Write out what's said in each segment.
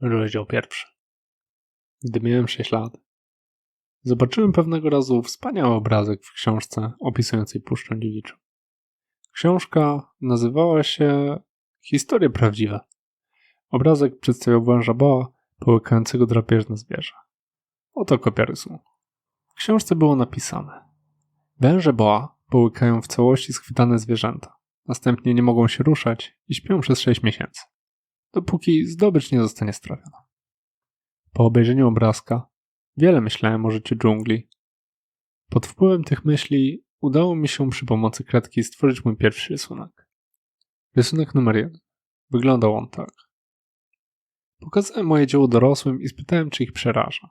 Rozdział pierwszy. Gdy miałem 6 lat, zobaczyłem pewnego razu wspaniały obrazek w książce opisującej Puszczę Dziewiczą. Książka nazywała się Historie prawdziwe. Obrazek przedstawiał węża boa połykającego drapieżne zwierzę. Oto kopia rysunku. W książce było napisane Węże boa połykają w całości schwytane zwierzęta. Następnie nie mogą się ruszać i śpią przez 6 miesięcy dopóki zdobycz nie zostanie strawiona. Po obejrzeniu obrazka wiele myślałem o życiu dżungli. Pod wpływem tych myśli udało mi się przy pomocy kredki stworzyć mój pierwszy rysunek. Rysunek numer jeden. Wyglądał on tak. Pokazałem moje dzieło dorosłym i spytałem, czy ich przeraża.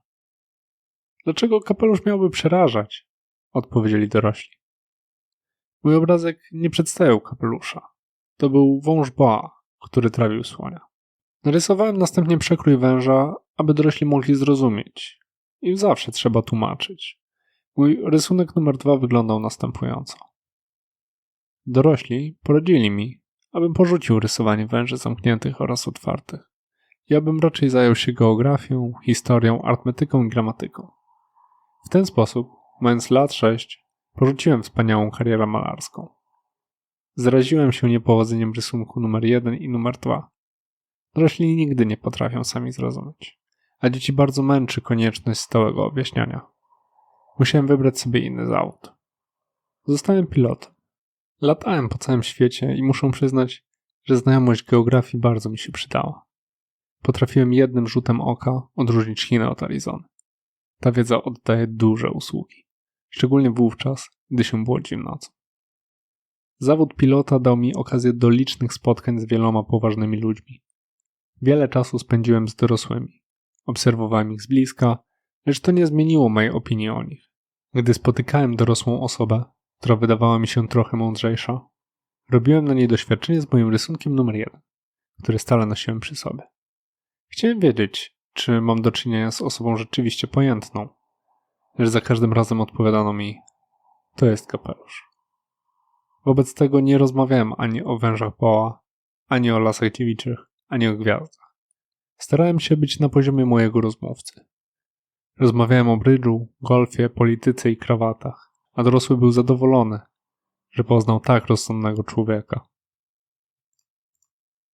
Dlaczego kapelusz miałby przerażać? Odpowiedzieli dorośli. Mój obrazek nie przedstawiał kapelusza. To był wąż boa, który trawił słonia. Narysowałem następnie przekrój węża, aby dorośli mogli zrozumieć. I zawsze trzeba tłumaczyć. Mój rysunek numer dwa wyglądał następująco. Dorośli poradzili mi, abym porzucił rysowanie węży zamkniętych oraz otwartych. I abym raczej zajął się geografią, historią, artymetyką i gramatyką. W ten sposób, mając lat sześć, porzuciłem wspaniałą karierę malarską. Zraziłem się niepowodzeniem rysunku numer jeden i numer dwa. Dorośli nigdy nie potrafią sami zrozumieć, a dzieci bardzo męczy konieczność stałego objaśniania. Musiałem wybrać sobie inny zawód. Zostałem pilotem. Latałem po całym świecie i muszę przyznać, że znajomość geografii bardzo mi się przydała. Potrafiłem jednym rzutem oka odróżnić Chiny od Arizony. Ta wiedza oddaje duże usługi, szczególnie wówczas, gdy się błodzim nocą. Zawód pilota dał mi okazję do licznych spotkań z wieloma poważnymi ludźmi, Wiele czasu spędziłem z dorosłymi. Obserwowałem ich z bliska, lecz to nie zmieniło mojej opinii o nich. Gdy spotykałem dorosłą osobę, która wydawała mi się trochę mądrzejsza, robiłem na niej doświadczenie z moim rysunkiem numer jeden, który stale nosiłem przy sobie. Chciałem wiedzieć, czy mam do czynienia z osobą rzeczywiście pojętną, lecz za każdym razem odpowiadano mi: To jest kapelusz. Wobec tego nie rozmawiałem ani o wężach poła, ani o lasach dziewiczych, ani o gwiazdach. Starałem się być na poziomie mojego rozmówcy. Rozmawiałem o brydżu, golfie, polityce i krawatach, a dorosły był zadowolony, że poznał tak rozsądnego człowieka.